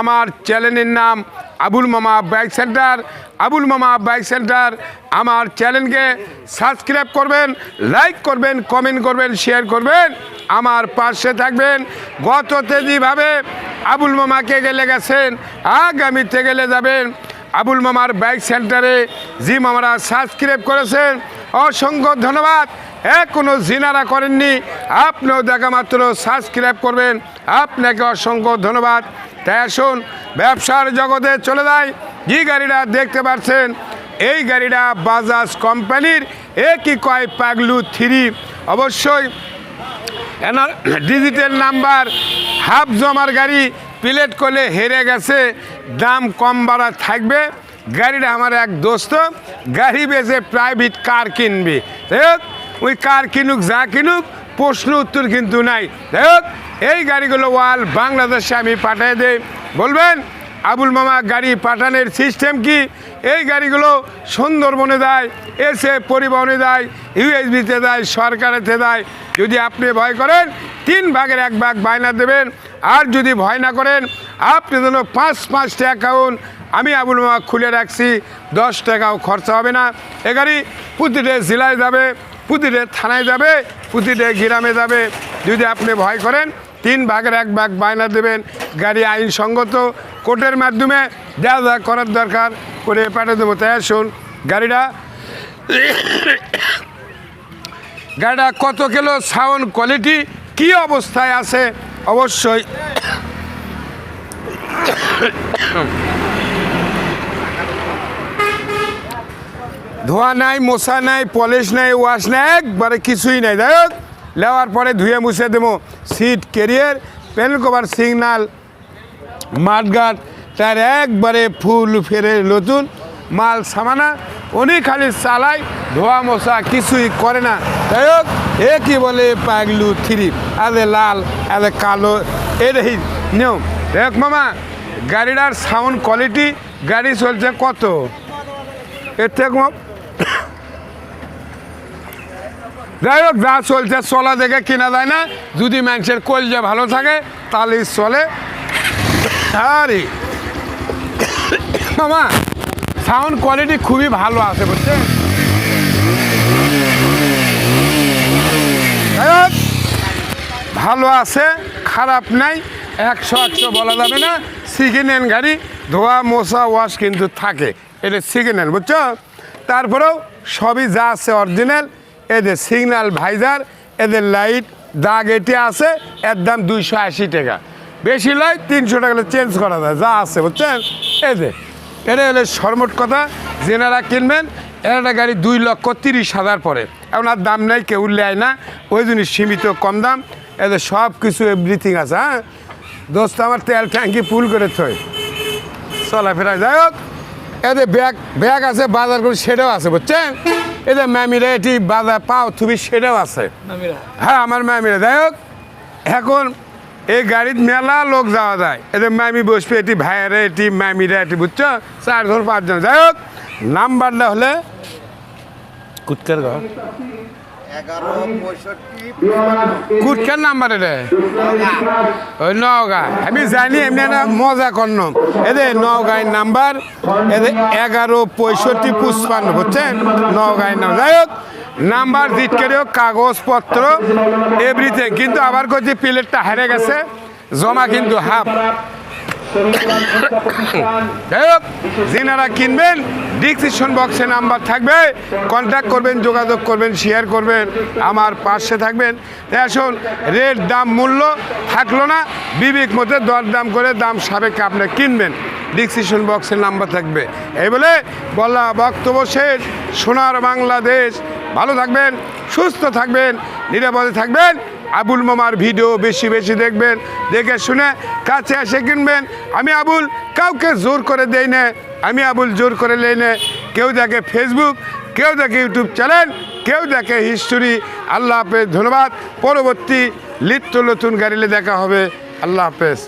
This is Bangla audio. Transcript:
আমার চ্যানেলের নাম আবুল মামা বাইক সেন্টার। আবুল মামা বাইক সেন্টার, আমার চ্যানেলকে সাবস্ক্রাইব করবেন, লাইক করবেন, কমেন্ট করবেন, শেয়ার করবেন, আমার পাশে থাকবেন। গত তেজিভাবে আবুল মামাকে গেলে গেছেন, আগামীতে গেলে যাবেন। আবুল মামার বাইক সেন্টারে জি মামারা সাবস্ক্রাইব করেছেন। অসংখ্য ধন্যবাদ। কোনো জিনারা করেননি, আপনিও দেখা মাত্র সাবস্ক্রাইব করবেন। আপনাকে অসংখ্য ধন্যবাদ। তাই আসুন, ব্যবসার জগতে চলে যায় যে গাড়িটা দেখতে পাচ্ছেন, এই গাড়িটা বাজাজ কোম্পানির একই কয় পাগলু থ্রি। অবশ্যই এনার ডিজিটাল নাম্বার, হাফ জমার গাড়ি প্লেট করলে হেরে গেছে, দাম কম বাড়া থাকবে। গাড়িটা আমার এক দোস্ত, গাড়ি বেচে প্রাইভেট কার কিনবে। ওই কার কিনুক, যা কিনুক, প্রশ্ন উত্তর কিন্তু নাই। এই গাড়িগুলো ওয়াল বাংলাদেশে আমি পাঠিয়ে দেই। বলবেন, আবুল মামা, গাড়ি পাঠানোর সিস্টেম কি? এই গাড়িগুলো সুন্দরবনে দেয়, এসে পরিবহনে দেয়, ইউএসবিতে দেয়, সরকারেতে দেয়। যদি আপনি ভয় করেন, তিন ভাগের এক ভাগ বায়না দেবেন। আর যদি ভয় না করেন, আপনি যেন পাঁচ পাঁচটা অ্যাকাউন্ট আমি আবুল মামা খুলে রাখছি, দশ টাকাও খরচা হবে না। এ গাড়ি প্রতিটা জেলায় যাবে, প্রতিটা থানায় যাবে, প্রতিটা গ্রামে যাবে। যদি আপনি ভয় করেন তিন ভাগের এক ভাগ বায়না দেবেন। গাড়ি আইনসঙ্গত কোর্টের মাধ্যমে যা যা করার দরকার করে পাঠিয়ে দেবো। তাই আসুন, গাড়িটা গাড়িটা কত কিলো সাউন্ড কোয়ালিটি, কি অবস্থায় আছে অবশ্যই ধোয়া নাই মশা নাই, পলিশ নাই, ওয়াশ নাই, একবারে কিছুই নাই। হোক নেওয়ার পরে ধুয়ে মুছে দেবো। Seat carrier pen, cover, signal, মাঠঘাট। তার একবারে ফুল ফেরে নতুন মাল সামানা। উনি খালি চালায়, ধোয়া মশা কিছুই করে না। যাই হোক, এ কি বলে পাগলু থ্রি? আদে লাল আদে কালো এটাই নিয়ম। দেখ মামা, গাড়িটার সাউন্ড কোয়ালিটি গাড়ি চলছে কত? এর থেকে কম যাই হোক যা চলছে চলা দেখে কেনা যায় না। যদি মানুষের কলজা ভালো থাকে তাহলে চলে। আরে মামা সাউন্ড কোয়ালিটি খুবই ভালো আছে হোক, ভালো আছে খারাপ নাই একশো একশো বলা যাবে না। সেকেন্ড হ্যান্ড গাড়ি ধোয়া মশা ওয়াশ কিন্তু থাকে। এটা সেকেন্ড হ্যান্ড বুঝছ? তারপরেও সবই যা আছে অরিজিনাল এদের সিগন্যাল ভাইজার এদের লাইট দাগ এটি আছে, এর দাম দুইশো আশি টাকা। বেশি লয় তিনশো টাকা চেঞ্জ করা যায়, যা আছে, বুঝছেন? এদের এটা হলে সর্বমোট কথা, যেনারা কিনবেন একটা গাড়ি দুই লক্ষ তিরিশ হাজার পরে। এখন আর দাম নেই, কেউ নেয় না, ওই জন্য সীমিত কম দাম। এদের সব কিছু এভরিথিং আছে হ্যাঁ? দোস্ত, আমার তেল ট্যাঙ্কি ফুল করে থয় চলাফেরা, যাই হোক। এদের ব্যাগ ব্যাগ আছে বাজার করে সেটাও আছে বুঝছেন? এদের ম্যামিরা এটি বাজার পাও তুমি সেটাও আছে। হ্যাঁ আমার ম্যামিরা। যাই হোক এখন এই গাড়ির মেলা লোক যাওয়া যায়। এদের ম্যামি বসবে এটি ভাইয়েরা এটি ম্যামিরা এটি বুঝছ? চারজন পাঁচজন যাই হোক নাম্বারটা হলে কুৎকার ঘর কুটকার নাম্বার এটা ওই নওগাঁ আমি জানি এমনি একটা মজা করন এদের নওগাঁয়ের নাম্বার এদের এগারো পঁয়ষট্টি পুষ্পান্ন বুঝছেন নওগাঁয়ের নাম যাই হোক নাম্বার দিট করেও কাগজপত্র এভরিথিং কিন্তু আবার করছি প্লেটটা হেরে গেছে, জমা কিন্তু হাফ। যিনারা কিনবেন ডিসক্রিপশন বক্সে নাম্বার থাকবে কন্ট্যাক্ট করবেন, যোগাযোগ করবেন শেয়ার করবেন, আমার পাশে থাকবেন। আসুন রেট দাম, মূল্য থাকল না, বিবেক মতে দর দাম করে দাম সাবেকে আপনি কিনবেন। ডিসক্রিপশন বক্সের নাম্বার থাকবে। এই বলে বলা বক্তব্য শেষ। সোনার বাংলাদেশ। ভালো থাকবেন, সুস্থ থাকবেন, নিরাপদে থাকবেন। আবুল মামার ভিডিও বেশি বেশি দেখবেন, দেখে শুনে কাছে এসে কিনবেন। আমি আবুল কাউকে জোর করে দেই না, আমি আবুল জোর করে লেই না। কেউ দেখে ফেসবুক কেউ দেখে ইউটিউব চ্যানেল কেউ দেখে হিস্টোরি আল্লাহ হাফেজ, ধন্যবাদ। পরবর্তী লিপ্ত নতুন গাড়িলে দেখা হবে। আল্লাহ হাফেজ।